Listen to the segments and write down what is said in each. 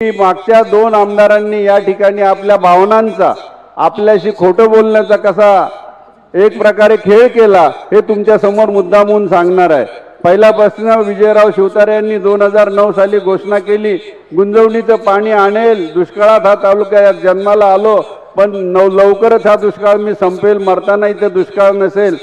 की मागच्या दोन आमदारांनी या ठिकाणी आपल्या भावनांचा आपल्याशी खोटं बोलण्याचा कसा एक प्रकारे खेळ केला हे तुमच्यासमोर मुद्दामून सांगणार आहे. पहिल्यापासून विजयराव शिवतारे यांनी दोन हजार नऊ साली घोषणा केली गुंजवणीचं पाणी आणेल दुष्काळात हा तालुका यात जन्माला आलो पण नव लवकरच हा दुष्काळ मी संपेल मरताना इथं दुष्काळ नसेल.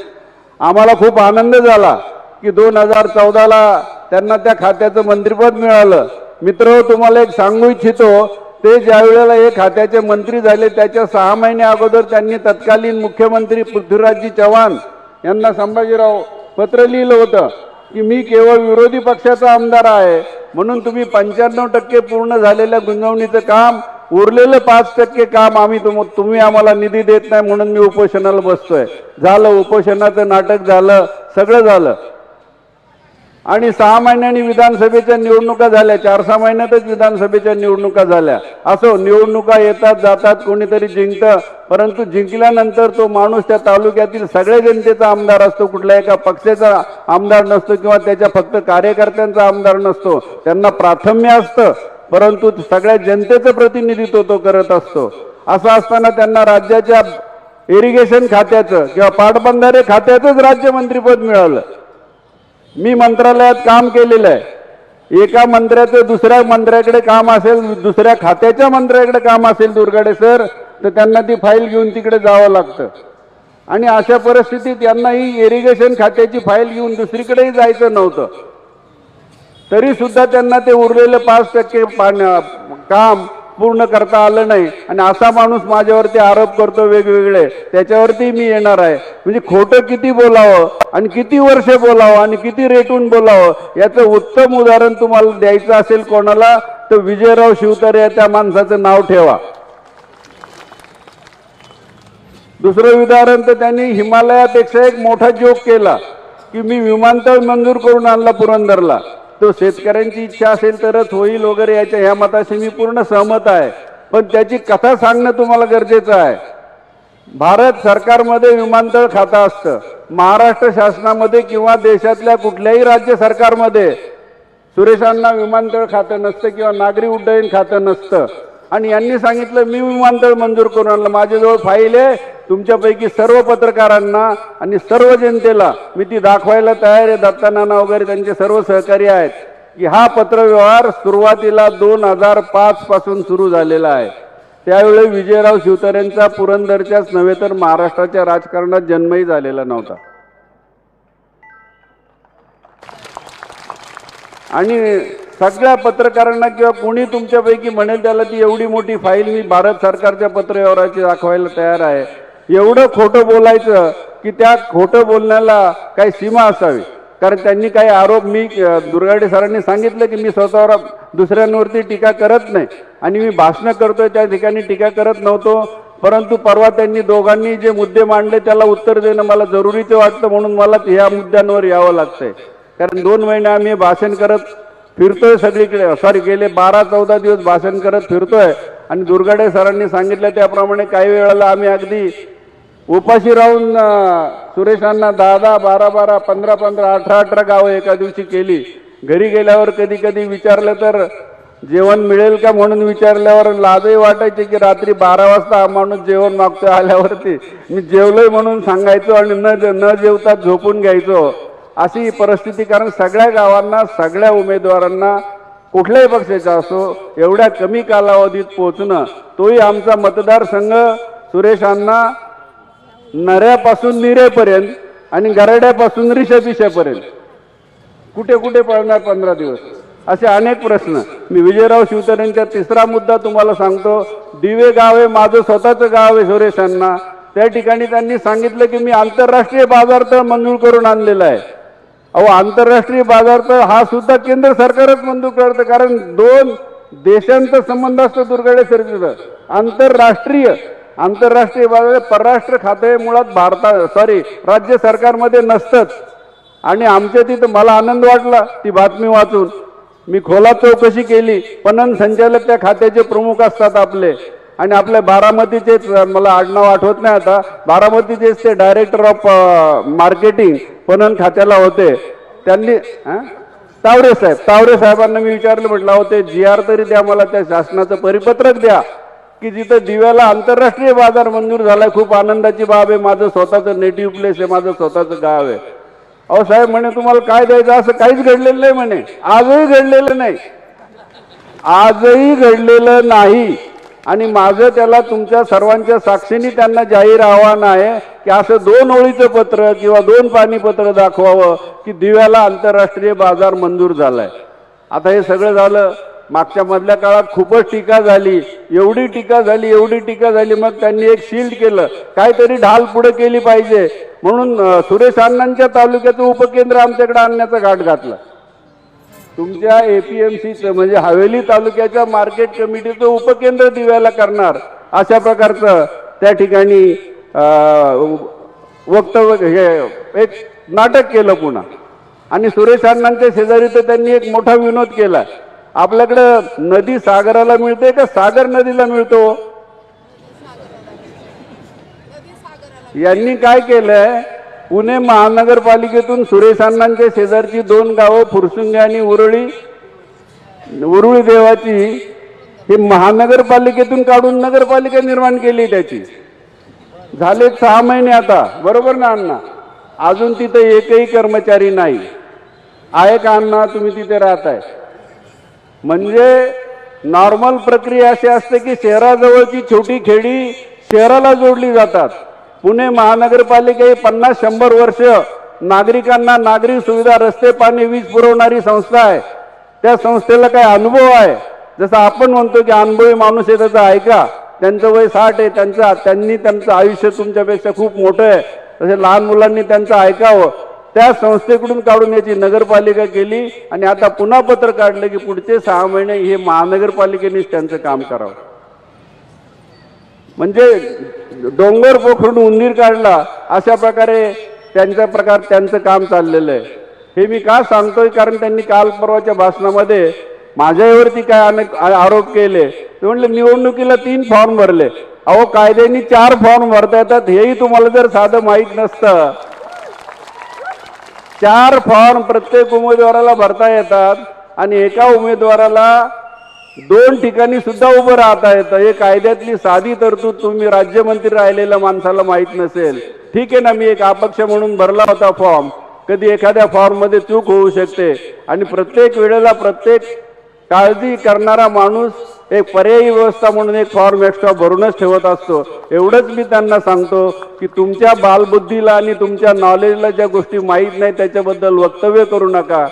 आम्हाला खूप आनंद झाला की दोन हजार चौदाला त्यांना त्या खात्याचं मंत्रिपद मिळालं. मित्र तुम्हाला एक सांगू इच्छितो ते ज्या वेळेला हे खात्याचे मंत्री झाले त्याच्या सहा महिने अगोदर त्यांनी तत्कालीन मुख्यमंत्री पृथ्वीराजजी चव्हाण यांना संभाजीराव पत्र लिहिलं होतं की मी केवळ विरोधी पक्षाचा आमदार आहे म्हणून तुम्ही पंच्याण्णव टक्के पूर्ण झालेल्या गुंजवणीचं काम उरलेलं पाच टक्के काम आम्ही तुम तुम्ही आम्हाला निधी देत नाही म्हणून मी उपोषणाला बसतोय. झालं उपोषणाचं नाटक झालं सगळं झालं. आणि सहा महिन्यांनी विधानसभेच्या निवडणुका झाल्या. चार सहा महिन्यातच विधानसभेच्या निवडणुका झाल्या. असो निवडणुका येतात जातात कोणीतरी जिंकतं परंतु जिंकल्यानंतर तो माणूस त्या तालुक्यातील सगळ्या जनतेचा आमदार असतो. कुठल्या एका पक्षाचा आमदार नसतो किंवा त्याच्या फक्त कार्यकर्त्यांचा आमदार नसतो. त्यांना प्राथम्य असतं परंतु सगळ्या जनतेचं प्रतिनिधित्व तो करत असतो. असं असताना त्यांना राज्याच्या इरिगेशन खात्याचं किंवा पाटबंधारे खात्याचंच राज्यमंत्रीपद मिळालं. मी मंत्रालयात काम केलेलं आहे. एका मंत्र्याचं दुसऱ्या मंत्र्याकडे काम असेल दुसऱ्या खात्याच्या मंत्र्याकडे काम असेल दुर्गाडे सर तर त्यांना ती फाईल घेऊन तिकडे जावं लागतं. आणि अशा परिस्थितीत यांना ही इरिगेशन खात्याची फाईल घेऊन दुसरीकडेही जायचं नव्हतं. तरी सुद्धा त्यांना ते उरलेलं पाच टक्के काम पूर्ण करता आलं नाही. आणि असा माणूस माझ्यावरती आरोप करतो वेगवेगळे. त्याच्यावरती मी येणार आहे. म्हणजे खोटं किती बोलावं आणि किती वर्षे बोलावं आणि किती रेटून बोलावं याचं उत्तम उदाहरण तुम्हाला द्यायचं असेल कोणाला तर विजयराव शिवतारे या त्या माणसाचं नाव ठेवा. दुसरं उदाहरण तर त्यांनी हिमालयापेक्षा एक मोठा जोक केला की मी विमानतळ मंजूर करून आणला पुरंदरला. तो शेतकऱ्यांची इच्छा असेल तरच होईल वगैरे याच्या ह्या मताशी मी पूर्ण सहमत आहे. पण त्याची कथा सांगणं तुम्हाला गरजेचं आहे. भारत सरकारमध्ये विमानतळ खातं असतं. महाराष्ट्र शासनामध्ये किंवा देशातल्या कुठल्याही राज्य सरकारमध्ये सुरेशांना विमानतळ खातं नसतं किंवा नागरी उड्डयन खातं नसतं. आणि यांनी सांगितलं मी विमानतळ मंजूर करून आणलं. माझ्याजवळ फाईल आहे. तुमच्यापैकी सर्व पत्रकारांना आणि सर्व जनतेला मी ती दाखवायला तयार आहे. दत्तानाना वगैरे त्यांचे सर्व सहकारी आहेत की हा पत्रव्यवहार सुरुवातीला दोन हजार पाचपासून सुरू झालेला आहे. त्यावेळी विजयराव शिवतारेंचा पुरंदरच्याच नव्हे तर महाराष्ट्राच्या राजकारणात जन्मही झालेला नव्हता. आणि सगळ्या पत्रकारांना किंवा कोणी तुमच्यापैकी म्हणेल त्याला ती एवढी मोठी फाईल मी भारत सरकारच्या पत्रव्यवहाराची दाखवायला तयार आहे. एवढं खोटं बोलायचं की त्या खोटं बोलण्याला काही सीमा असावी. कारण त्यांनी काही आरोप मी दुर्गाडे सरांनी सांगितलं की मी स्वतःवर दुसऱ्यांवरती टीका करत नाही. आणि मी भाषणं करतोय त्या ठिकाणी टीका करत नव्हतो. परंतु परवा त्यांनी दोघांनी जे मुद्दे मांडले त्याला उत्तर देणं मला जरुरीचं वाटतं म्हणून मला ह्या मुद्द्यांवर यावं लागतंय. कारण दोन महिने आम्ही भाषण करत फिरतोय सगळीकडे. सॉरी गेले बारा चौदा दिवस भाषण करत फिरतोय. आणि दुर्गाडे सरांनी सांगितलं त्याप्रमाणे काही वेळेला आम्ही अगदी उपाशी राहून सुरेशांना दहा दहा बारा बारा पंधरा पंधरा अठरा अठरा गावं एका दिवशी केली. घरी गेल्यावर कधी कधी विचारलं तर जेवण मिळेल का म्हणून विचारल्यावर लाजही वाटायचे की रात्री बारा वाजता हा माणूस जेवण मागतो आल्यावरती. मी जेवलोय म्हणून सांगायचो आणि न न जेवता झोपून घ्यायचो. अशी ही परिस्थिती कारण सगळ्या गावांना सगळ्या उमेदवारांना कुठल्याही पक्षाचा असो एवढ्या कमी कालावधीत पोहोचणं तोही आमचा मतदारसंघ सुरेशांना नऱ्यापासून निरेपर्यंत आणि गराड्यापासून रिषपिशापर्यंत कुठे कुठे पळणार पंधरा दिवस? असे अनेक प्रश्न. मी विजयराव शिवतरेंचा तिसरा मुद्दा तुम्हाला सांगतो. दिवे गाव आहे माझं स्वतःचं गाव आहे सुरेशांना त्या ठिकाणी त्यांनी सांगितलं की मी आंतरराष्ट्रीय बाजारतळ मंजूर करून आणलेला आहे. अहो आंतरराष्ट्रीय बाजारतळ हा सुद्धा केंद्र सरकारच मंजूर करतं कारण दोन देशांचा संबंध असतो दुर्गाडे सरकारचं आंतरराष्ट्रीय आंतरराष्ट्रीय बाजार परराष्ट्र खाते मुळात भारता सॉरी राज्य सरकारमध्ये नसतंच. आणि आमच्या तिथं मला आनंद वाटला ती बातमी वाचून. मी खोला चौकशी केली पणन संचालक त्या खात्याचे प्रमुख असतात आपले. आणि आपल्या बारामतीचेच मला आडनाव आठवत नाही आता. बारामतीचेच ते डायरेक्टर ऑफ मार्केटिंग पणन खात्याला होते. त्यांनी तावरे साहेब तावरे साहेबांना मी विचारलं म्हटलं होते जी आर तरी द्या मला त्या शासनाचं परिपत्रक द्या. की जिथं दिव्याला आंतरराष्ट्रीय बाजार मंजूर झालाय खूप आनंदाची बाब आहे. माझं स्वतःचं नेटिव्ह प्लेस आहे माझं स्वतःचं गाव आहे. अहो साहेब म्हणे तुम्हाला काय द्यायचं? असं काहीच घडलेलं नाही म्हणे. आजही घडलेलं नाही. आजही घडलेलं नाही. आणि माझं त्याला तुमच्या सर्वांच्या साक्षीने त्यांना जाहीर आव्हान आहे की असं दोन ओळीचं पत्र किंवा दोन पाणीपत्र दाखवावं की दिव्याला आंतरराष्ट्रीय बाजार मंजूर झालाय. आता हे सगळं झालं. मागच्या मधल्या काळात खूपच टीका झाली. एवढी टीका झाली एवढी टीका झाली. मग त्यांनी एक शिल्ड केलं. काहीतरी ढाल पुढे केली पाहिजे. म्हणून सुरेश अण्णांच्या तालुक्याचं उपकेंद्र आमच्याकडे आणण्याचा घाट घातला. तुमच्या एपीएमसीचं म्हणजे हवेली तालुक्याच्या मार्केट कमिटीचं उपकेंद्र दिव्याला करणार अशा प्रकारचं त्या ठिकाणी वक्तव्य हे एक नाटक केलं पुन्हा. आणि सुरेश अण्णांच्या शेजारी तर त्यांनी एक मोठा विनोद केला. आपल्याकडं नदी सागराला मिळते का सागर नदीला मिळतो. यांनी काय केलंय? पुणे महानगरपालिकेतून सुरेश अण्णांच्या शेजारची दोन गावं फुरसुंगे आणि उरळी. उरुळी देवाची ही महानगरपालिकेतून काढून नगरपालिका निर्माण केली त्याची. झाले सहा महिने आता बरोबर ना अण्णा? अजून तिथे एकही कर्मचारी नाही. आहे का अण्णा तुम्ही तिथे राहताय? म्हणजे नॉर्मल प्रक्रिया अशी असते की शहराजवळची छोटी खेडी शहराला जोडली जातात. पुणे महानगरपालिका ही पन्नास शंभर वर्ष नागरिकांना नागरिक सुविधा रस्ते पाणी वीज पुरवणारी संस्था आहे. त्या संस्थेला काही अनुभव आहे? जसं आपण म्हणतो की अनुभवी माणूस आहे त्याचा ऐका. त्यांचं वय साठ आहे त्यांचा त्यांनी त्यांचं आयुष्य तुमच्यापेक्षा खूप मोठं आहे. तसे लहान मुलांनी त्यांचं ऐकावं. त्या संस्थेकडून काढून याची नगरपालिका केली आणि आता पुन्हा पत्र काढलं की पुढचे सहा महिने हे महानगरपालिकेनेच त्यांचं काम करावं. म्हणजे डोंगर पोखरून उंदीर काढला अशा प्रकारे त्यांच्या प्रकार त्यांचं काम चाललेलं आहे. हे मी का सांगतोय? कारण त्यांनी काल परवाच्या भाषणामध्ये माझ्यावरती काय अनेक आरोप केले. ते म्हणले निवडणुकीला तीन फॉर्म भरले. अहो कायद्याने चार फॉर्म भरता येतात हेही तुम्हाला जर साधं माहीत नसतं. चार फॉर्म प्रत्येक उमेदवाराला भरता येतात आणि एका उमेदवाराला दोन ठिकाणी सुद्धा उभं राहता येतं. हे कायद्यातली साधी तरतूद तुम्ही राज्यमंत्री राहिलेल्या माणसाला माहीत नसेल. ठीक आहे ना मी एक अपक्ष म्हणून भरला होता फॉर्म. कधी एखाद्या फॉर्ममध्ये चूक होऊ शकते. आणि प्रत्येक वेळेला प्रत्येक काळजी करणारा माणूस एक पर्यायी व्यवस्था म्हणून एक फॉर्म एक्स्ट्रा भरूनच ठेवत असतो. एवढंच मी त्यांना सांगतो की तुमच्या बालबुद्धीला आणि तुमच्या नॉलेजला ज्या गोष्टी माहीत नाही त्याच्याबद्दल वक्तव्य करू नका.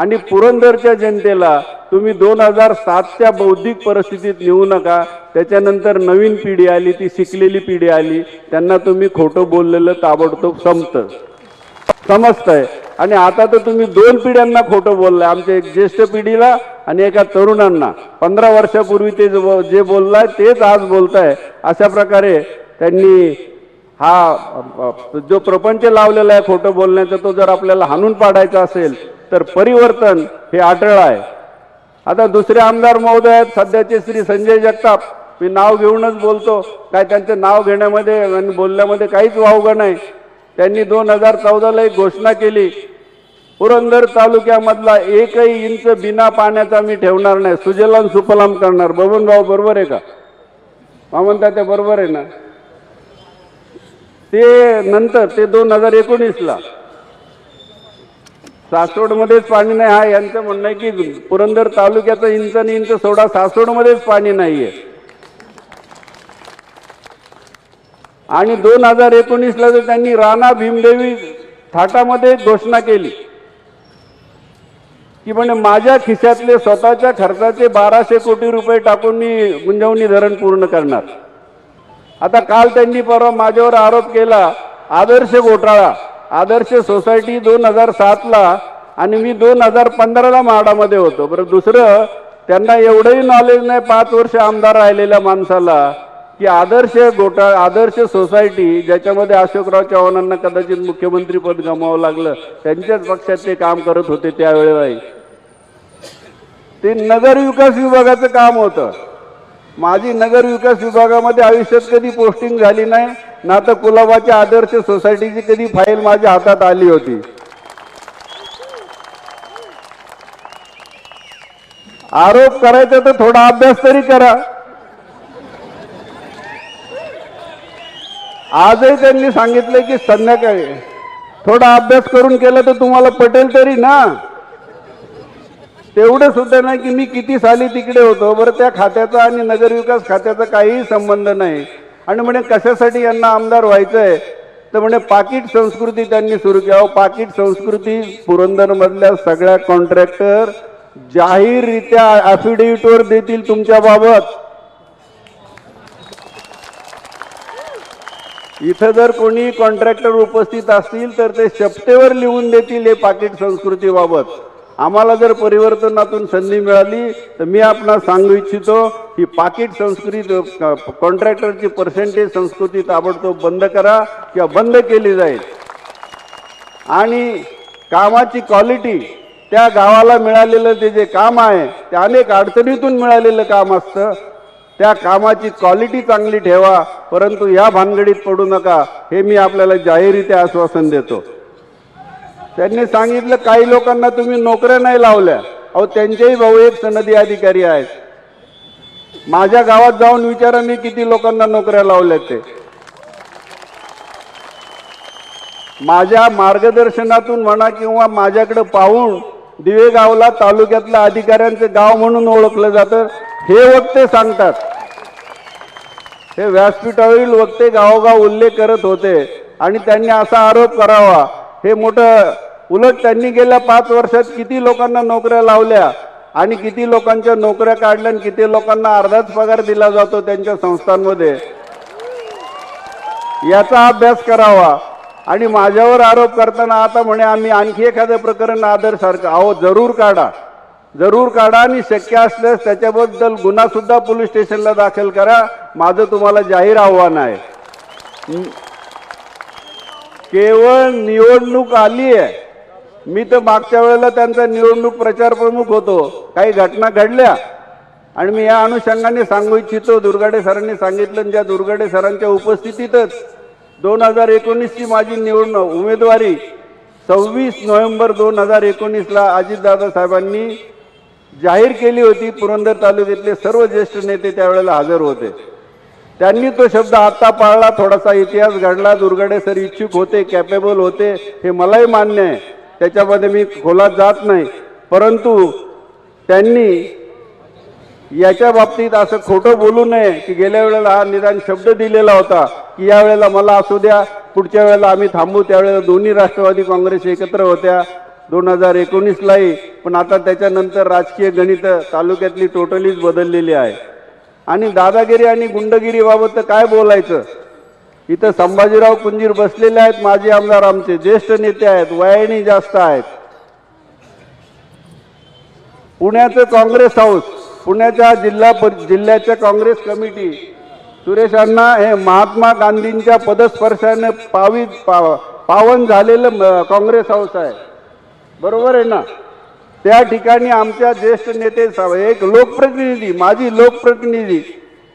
आणि पुरंदरच्या जनतेला तुम्ही दोन हजार सातच्या बौद्धिक परिस्थितीत नेऊ नका. त्याच्यानंतर नवीन पिढी आली ती शिकलेली पिढी आली. त्यांना तुम्ही खोटं बोललेलं ताबडतोब संपतं. समजतंय? आणि आता तर तुम्ही दोन पिढ्यांना खोटं बोललाय. आमच्या एक ज्येष्ठ पिढीला आणि एका तरुणांना. पंधरा वर्षापूर्वी ते जे बोललाय तेच आज बोलताय. अशा प्रकारे त्यांनी हा जो प्रपंच लावलेला आहे खोटं बोलण्याचा तो जर आपल्याला हाणून पाडायचा असेल तर परिवर्तन हे आढळ आहे. आता दुसरे आमदार महोदय आहेत सध्याचे श्री संजय जगताप. मी नाव घेऊनच बोलतो. काय त्यांचं नाव घेण्यामध्ये आणि बोलण्यामध्ये काहीच वावगं नाही. त्यांनी दोन हजार चौदाला एक घोषणा केली. पुरंदर तालुक्यामधला एकही इंच बिना पाण्याचा मी ठेवणार नाही. सुजलाम सुफलाम करणार. बबन भाऊ बरोबर आहे का? मा ते बरोबर आहे ना? ते नंतर ते दोन हजार एकोणीसला. सासवडमध्येच पाणी नाही. हा यांचं म्हणणं आहे की पुरंदर तालुक्याचं इंच आणि इंच सोडा सासवडमध्येच पाणी नाहीये. आणि दोन हजार एकोणीसला तर त्यांनी राणा भीमदेवी थाटामध्ये घोषणा केली की म्हणजे माझ्या खिशातले स्वतःच्या खर्चाचे बाराशे कोटी रुपये टाकून मी गुंजवणी धरण पूर्ण करणार. आता काल त्यांनी परवा माझ्यावर आरोप केला आदर्श घोटाळा. आदर्श सोसायटी दोन हजार सातला आणि मी दोन हजार पंधराला माडामध्ये होतो. बरं दुसरं त्यांना एवढंही नॉलेज नाही पाच वर्ष आमदार राहिलेल्या माणसाला की आदर्श घोटाळ आदर्श सोसायटी ज्याच्यामध्ये अशोकराव चव्हाणांना कदाचित मुख्यमंत्रीपद गमावं लागलं त्यांच्याच पक्षात ते काम करत होते त्यावेळेलाही ते नगर विकास विभागाचं काम होतं. माझी नगर विकास विभागामध्ये आयुष्यात कधी पोस्टिंग झाली नाही ना तर कुलाबाच्या आदर्श सोसायटीची कधी फाईल माझ्या हातात आली होती. आरोप करायचा तर थोडा अभ्यास तरी करा. आजही त्यांनी सांगितलं की संध्याकाळी थोडा अभ्यास करून केला तर तुम्हाला पटेल तरी ना. तेवढं सुद्धा नाही की मी किती साली तिकडे होतो. बरं त्या खात्याचा आणि नगरविकास खात्याचा काहीही संबंध नाही. आणि म्हणे कशासाठी यांना आमदार व्हायचंय? तर म्हणे पाकिट संस्कृती त्यांनी सुरू केली. पाकिट संस्कृती पुरंदरमधल्या सगळ्या कॉन्ट्रॅक्टर जाहीररित्या अफिडेव्हिटवर देतील तुमच्या बाबत इथं जर कोणी कॉन्ट्रॅक्टर उपस्थित असतील तर ते शपटेवर लिहून देतील हे पाकिट संस्कृतीबाबत. आम्हाला जर परिवर्तनातून संधी मिळाली तर मी आपणास सांगू इच्छितो ही पाकिट संस्कृती कॉन्ट्रॅक्टरची पर्सेंटेज संस्कृती ताबडतोब बंद करा किंवा बंद केली जाईल. आणि कामाची क्वालिटी त्या गावाला मिळालेलं ते जे काम आहे ते अनेक अडचणीतून मिळालेलं काम असतं. त्या कामाची क्वालिटी चांगली ठेवा परंतु या भानगडीत पडू नका हे मी आपल्याला जाहीरित्या आश्वासन देतो. त्यांनी सांगितलं काही लोकांना तुम्ही नोकऱ्या नाही लावल्या. अहो त्यांचेही भाऊ एक सनदी अधिकारी आहेत. माझ्या गावात जाऊन विचारा मी किती लोकांना नोकऱ्या लावल्या ते. माझ्या मार्गदर्शनातून म्हणा किंवा माझ्याकडे पाहून दिवे गावला तालुक्यातल्या अधिकाऱ्यांचं गाव म्हणून ओळखलं जातं हे वक्ते सांगतात. हे व्यासपीठावरील वक्ते गावोगाव उल्लेख करत होते आणि त्यांनी असा आरोप करावा हे मोठं उलट त्यांनी गेल्या पाच वर्षात किती लोकांना नोकऱ्या लावल्या आणि किती लोकांच्या नोकऱ्या काढल्या आणि किती लोकांना अर्धाच पगार दिला जातो त्यांच्या संस्थांमध्ये? याचा अभ्यास करावा. आणि माझ्यावर आरोप करताना आता म्हणे आम्ही आणखी एखादं प्रकरण आदरसारखं अहो जरूर काढा. जरूर काढा आणि शक्य असल्यास त्याच्याबद्दल गुन्हासुद्धा पोलीस स्टेशनला दाखल करा. माझं तुम्हाला जाहीर आव्हान आहे. केवळ निवडणूक आली आहे. मी तर मागच्या वेळेला त्यांचा निवडणूक प्रचार प्रमुख होतो. काही घटना घडल्या. आणि मी या अनुषंगाने सांगू इच्छितो दुर्गाडे सरांनी सांगितलं ज्या दुर्गाडे सरांच्या उपस्थितीतच दोन हजार एकोणीसची माझी निवडणूक उमेदवारी सव्वीस नोव्हेंबर दोन हजार एकोणीसला अजितदादा साहेबांनी जाहीर केली होती. पुरंदर तालुक्यातले सर्व ज्येष्ठ नेते त्यावेळेला हजर होते. त्यांनी तो शब्द आता पाळला थोडासा इतिहास घडला दुर्गडे सर इच्छुक होते कॅपेबल होते हे मलाही मान्य आहे. त्याच्यामध्ये मी खोलात जात नाही. परंतु त्यांनी याच्या बाबतीत असं खोटं बोलू नये की गेल्या वेळेला हा निदान शब्द दिलेला होता की या वेळेला मला असू द्या पुढच्या वेळेला आम्ही थांबू त्यावेळेला दोन्ही राष्ट्रवादी काँग्रेस एकत्र होत्या दोन हजार एकोणीसलाही. पण आता त्याच्यानंतर राजकीय गणित तालुक्यातली टोटलीच बदललेली आहे. आणि दादागिरी आणि गुंडगिरीबाबत बाबत काय बोलायचं? इथं संभाजीराव कुंजीर बसलेले आहेत माजी आमदार आमचे ज्येष्ठ नेते आहेत वयाने जास्त आहेत. पुण्याचं काँग्रेस हाऊस पुण्याच्या जिल्हा जिल्ह्याच्या काँग्रेस कमिटी सुरेश अण्णा हे महात्मा गांधींच्या पदस्पर्शाने पावी पा- पावन झालेलं काँग्रेस हाऊस आहे. बरोबर आहे ना? त्या ठिकाणी आमच्या ज्येष्ठ नेते एक लोकप्रतिनिधी माजी लोकप्रतिनिधी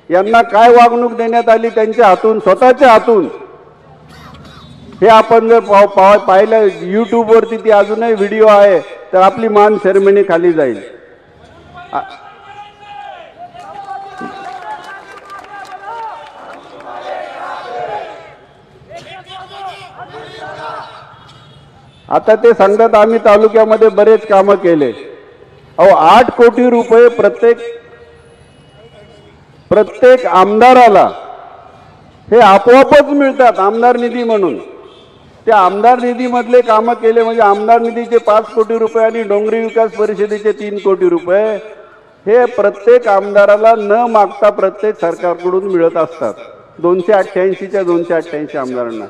यांना काय वागणूक देण्यात आली त्यांच्या हातून स्वतःच्या हातून? हे आपण जर पाव- पाव- पाहिलं यूट्यूबवरती ती अजूनही व्हिडिओ आहे तर आपली मान सेरेमनी खाली जाईल. आता ते सांगतात आम्ही तालुक्यामध्ये बरेच कामं केले. अहो आठ कोटी रुपये प्रत्येक प्रत्येक आमदाराला हे आपोआपच मिळतात आमदार निधी म्हणून. त्या आमदार निधीमधले कामं केले म्हणजे आमदार निधीचे पाच कोटी रुपये आणि डोंगरी विकास परिषदेचे तीन कोटी रुपये हे प्रत्येक आमदाराला न मागता प्रत्येक सरकारकडून मिळत असतात. दोनशे अठ्ठ्याऐंशीच्या दोनशे अठ्ठ्याऐंशी आमदारांना.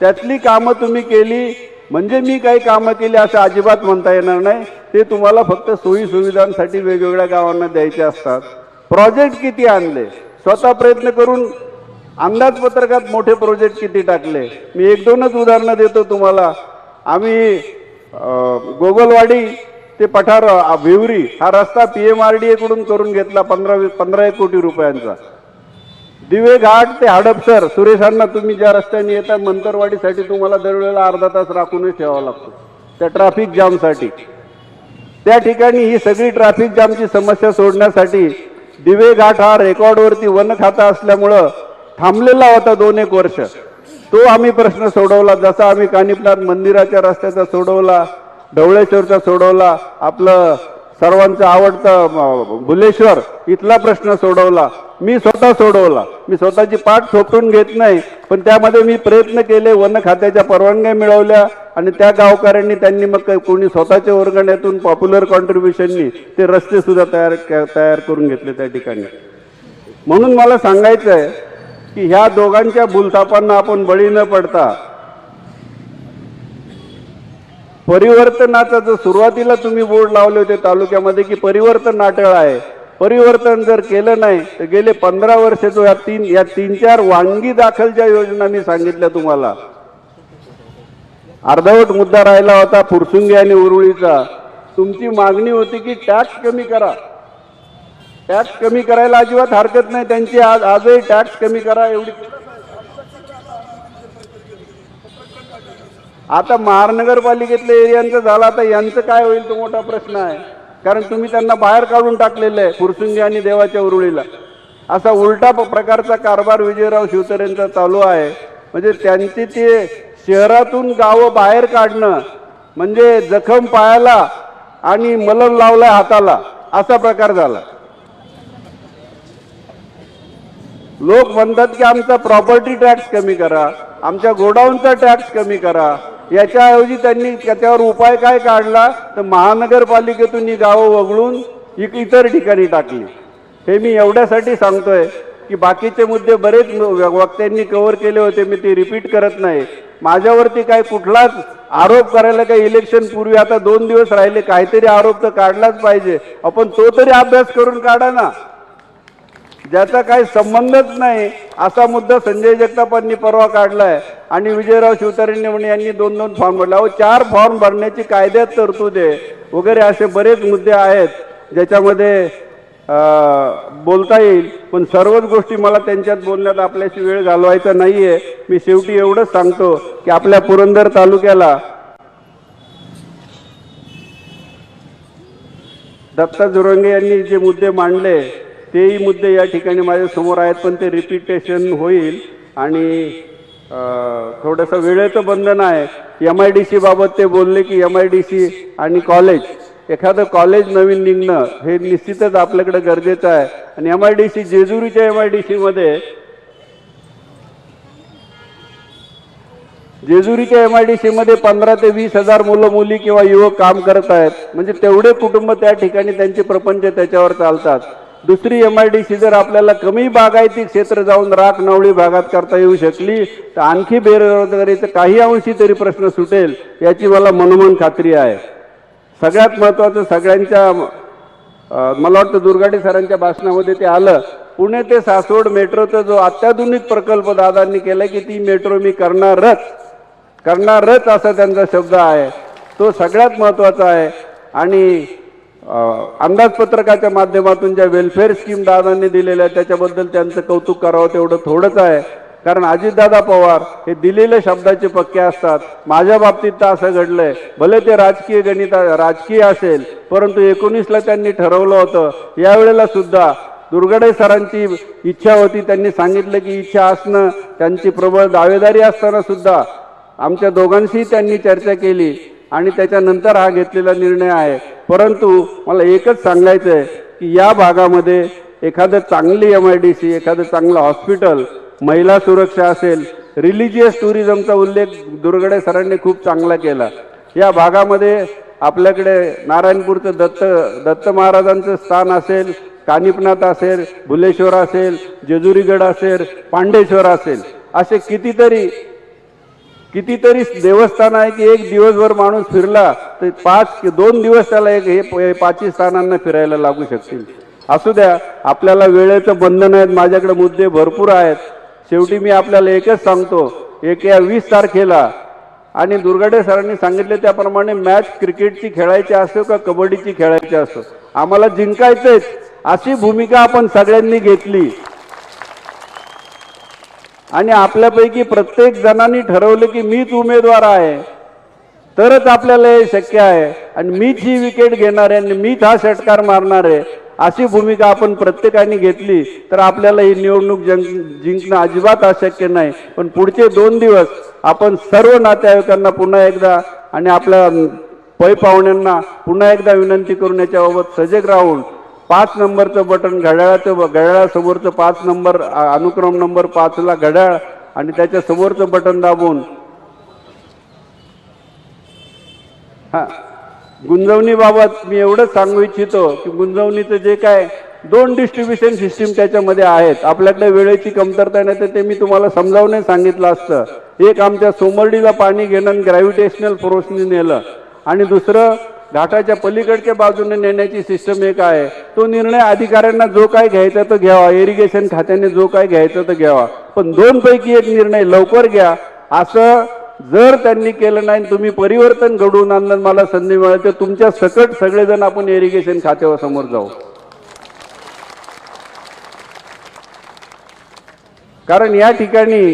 त्यातली कामं तुम्ही केली म्हणजे मी काही कामं केली असं अजिबात म्हणता येणार नाही. ते तुम्हाला फक्त सोयी सुविधांसाठी वेगवेगळ्या गावांना द्यायचे असतात. प्रोजेक्ट किती आणले? स्वतः प्रयत्न करून अंदाजपत्रकात मोठे प्रोजेक्ट किती टाकले? मी एक दोनच उदाहरणं देतो तुम्हाला. आम्ही गोगलवाडी ते पठार विवरी हा रस्ता पी एम आर डी एकडून करून घेतला पंधरा पंधरा एक कोटी रुपयांचा. दिवे घाट ते हडपसर सुरेशांना तुम्ही ज्या रस्त्याने येता मंतरवाडीसाठी तुम्हाला दरवेळेला अर्धा तास राखूनच ठेवावा लागतो. त्या ट्रॅफिक जामसाठी त्या ठिकाणी ही सगळी ट्रॅफिक जामची समस्या सोडण्यासाठी दिवे घाट हा रेकॉर्डवरती वन खाता असल्यामुळं थांबलेला होता दोन एक वर्ष. तो आम्ही प्रश्न सोडवला. जसा आम्ही कानिपनाथ मंदिराच्या रस्त्याचा सोडवला ढवळेश्वरचा सोडवला आपलं सर्वांचं आवडतं भुलेश्वर इथला प्रश्न सोडवला. मी स्वतः सोडवला. मी स्वतःची पाठ सोपून घेत नाही पण त्यामध्ये मी प्रयत्न केले वन खात्याच्या परवानग्या मिळवल्या आणि त्या गावकऱ्यांनी त्यांनी मग कोणी स्वतःच्या वर्गण्यातून पॉप्युलर कॉन्ट्रीब्युशननी ते रस्ते सुद्धा तयार तयार करून घेतले त्या ठिकाणी. म्हणून मला सांगायचं आहे की ह्या दोघांच्या भूलथापांना आपण बळी न पडता परिवर्तनाचा जर सुरुवातीला तुम्ही बोर्ड लावले होते तालुक्यामध्ये की परिवर्तन नाटळ आहे परिवर्तन जर केलं नाही तर गेले पंधरा वर्ष जो या तीन या तीन चार वांगी दाखलच्या योजना मी सांगितल्या तुम्हाला. अर्धवट मुद्दा राहिला होता फुरसुंगी आणि उरुळीचा. तुमची मागणी होती की टॅक्स कमी करा. टॅक्स कमी करायला अजिबात हरकत नाही त्यांची आज आजही टॅक्स कमी करा एवढी आता महानगरपालिकेतल्या एरियांचं झालं आता यांचं काय होईल तो मोठा प्रश्न आहे. कारण तुम्ही त्यांना बाहेर काढून टाकलेलं आहे फुरसुंगी आणि देवाच्या उरुळीला. असा उलटा प- प्रकारचा कारभार विजयराव शिवतरेंचा चालू आहे. म्हणजे त्यांची ते शहरातून गावं बाहेर काढणं म्हणजे जखम पायाला आणि मलम लावलाय हाताला असा प्रकार झाला. लोक म्हणतात की आमचा प्रॉपर्टी टॅक्स कमी करा आमच्या गोडाऊनचा टॅक्स कमी करा याच्याऐवजी त्यांनी त्याच्यावर उपाय काय काढला? तर महानगरपालिकेतून ही गावं वगळून इक- इतर ठिकाणी टाकली. हे मी एवढ्यासाठी सांगतोय की बाकीचे मुद्दे बरेच व- वक्त्यांनी कव्हर केले होते मी ते रिपीट करत नाही. माझ्यावरती काय कुठलाच आरोप करायला काही इलेक्शन पूर्वी आता दोन दिवस राहिले काहीतरी आरोप तर काढलाच पाहिजे. आपण तो तरी अभ्यास करून काढा ना. ज्याचा काही संबंधच नाही असा मुद्दा संजय जगतापांनी परवा काढलाय. आणि विजयराव शिवतारेंनी म्हणे यांनी दोन दोन फॉर्म भरला. अहो चार फॉर्म भरण्याची कायद्यात तरतूद आहे. वगैरे असे बरेच मुद्दे आहेत ज्याच्यामध्ये बोलता येईल. पण सर्वच गोष्टी मला त्यांच्यात बोलण्यात आपल्याशी वेळ घालवायचा नाही आहे मी शेवटी एवढंच सांगतो की आपल्या पुरंदर तालुक्याला दत्ता जुरंगे यांनी जे मुद्दे मांडले तेही मुद्दे या ठिकाणी माझ्यासमोर आहेत पण ते रिपिटेशन होईल. आणि थोडंसं वेळेचं बंधन आहे. एम आय डी सी बाबत ते बोलले की एम आय डी सी आणि कॉलेज एखादं कॉलेज नवीन निघणं हे निश्चितच आपल्याकडे गरजेचं आहे. आणि एम आय डी सी जेजुरीच्या एम आय डी सीमध्ये जेजुरीच्या एम आय डी सीमध्ये पंधरा ते वीस हजार मुलं मुली किंवा युवक काम करत आहेत. म्हणजे तेवढे कुटुंब त्या ठिकाणी त्यांचे प्रपंच त्याच्यावर चालतात. दुसरी एम आय डी सी जर आपल्याला कमी बागायती क्षेत्र जाऊन राख नवळी भागात करता येऊ शकली तर आणखी बेरोजगारीचं काही अंशी तरी प्रश्न सुटेल याची मला मनोमन खात्री आहे. सगळ्यात महत्वाचं सगळ्यांच्या मला वाटतं दुर्गाडे सरांच्या भाषणामध्ये ते आलं पुणे ते सासवड मेट्रोचा जो अत्याधुनिक प्रकल्प दादांनी केला की ती मेट्रो मी करणारच करणारच असा त्यांचा शब्द आहे. तो सगळ्यात महत्त्वाचा आहे. आणि अंदाजपत्रकाच्या माध्यमातून ज्या वेलफेअर स्कीम दादांनी दिलेल्या त्याच्याबद्दल त्यांचं कौतुक करावं तेवढं थोडंच आहे. कारण अजितदादा पवार हे दिलेल्या शब्दाचे पक्के असतात. माझ्या बाबतीत तर असं घडलंय. भले ते राजकीय गणित राजकीय असेल परंतु एकोणीसला त्यांनी ठरवलं होतं. यावेळेला सुद्धा दुर्गडे सरांची इच्छा होती. त्यांनी सांगितलं की इच्छा असणं त्यांची प्रबळ दावेदारी असताना सुद्धा आमच्या दोघांशीही त्यांनी चर्चा केली. आणि त्याच्यानंतर हा घेतलेला निर्णय आहे. परंतु मला एकच सांगायचं आहे की या भागामध्ये एखादं चांगली एम आय डी सी एखादं चांगलं हॉस्पिटल महिला सुरक्षा असेल रिलिजियस टुरिझमचा उल्लेख दुर्गडे सरांनी खूप चांगला केला. या भागामध्ये आपल्याकडे नारायणपूरचं दत्त दत्त महाराजांचं स्थान असेल कानिपनाथ असेल भुलेश्वर असेल जेजुरीगड असेल पांडेश्वर असेल असे कितीतरी कितीतरी देवस्थान आहे की एक दिवसभर माणूस फिरला तर पाच दोन दिवस त्याला एक हे हे पाचही स्थानांना फिरायला लागू शकतील. असू द्या आपल्याला वेळेचं बंधन आहेत माझ्याकडे मुद्दे भरपूर आहेत. शेवटी मी आपल्याला एकच सांगतो एक या वीस तारखेला आणि दुर्गाडे सरांनी सांगितले त्याप्रमाणे मॅच क्रिकेटची खेळायची असो का कबड्डीची खेळायची असो आम्हाला जिंकायचंच अशी भूमिका आपण सगळ्यांनी घेतली. आणि आपल्यापैकी प्रत्येक जणांनी ठरवलं की मीच उमेदवार आहे. तरच आपल्याला हे शक्य आहे. आणि मीच ही विकेट घेणार आहे आणि मीच हा षटकार मारणार आहे अशी भूमिका आपण प्रत्येकाने घेतली तर आपल्याला ही निवडणूक जिंकणं अजिबात अशक्य नाही. पण पुढचे दोन दिवस आपण सर्व नातेवाईकांना पुन्हा एकदा आणि आपल्या पै पाहुण्यांना पुन्हा एकदा विनंती करून याच्याबाबत सजग राहून पाच नंबरचं बटन घड्याळाचं घड्याळासमोरचं पाच नंबर अनुक्रम नंबर पाचला घड्याळ आणि त्याच्या समोरचं बटन दाबून. हा. गुंजवणीबाबत मी एवढंच सांगू इच्छितो की गुंजवणीचं जे काय दोन डिस्ट्रीब्युशन सिस्टीम त्याच्यामध्ये आहेत. आपल्याकडे वेळेची कमतरता नाही तर ते मी तुम्हाला समजावून सांगितलं असतं. एक आमच्या सोमर्डीला पाणी घेणं ग्रॅव्हिटेशनल फोर्सनी नेलं. आणि दुसरं घाटाच्या पलीकडच्या बाजूने नेण्याची सिस्टम एक आहे. तो निर्णय अधिकाऱ्यांना जो काय घ्यायचा तो घ्यावा. इरिगेशन खात्याने जो काय घ्यायचा तो घ्यावा. पण दोनपैकी एक निर्णय लवकर घ्या. असं जर त्यांनी केलं नाही आणि तुम्ही परिवर्तन घडवून आणलं मला संधी मिळाली तर तुमच्या सकट सगळेजण आपण इरिगेशन खात्यावर समोर जाऊ. कारण या ठिकाणी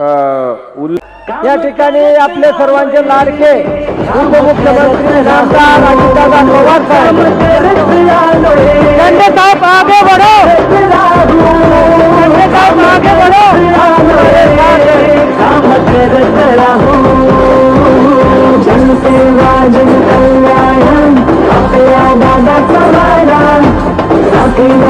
या ठिकाणी आपले सर्वांचे लाडके उपमुख्यमंत्री नामदार अजितदादा पवार साहेब. झंडे साहेब आगे बढ़ो झंडे साहेब आगे बढ़ो जनसेवा जनकल्याण आपल्या दादाचा वारा राखील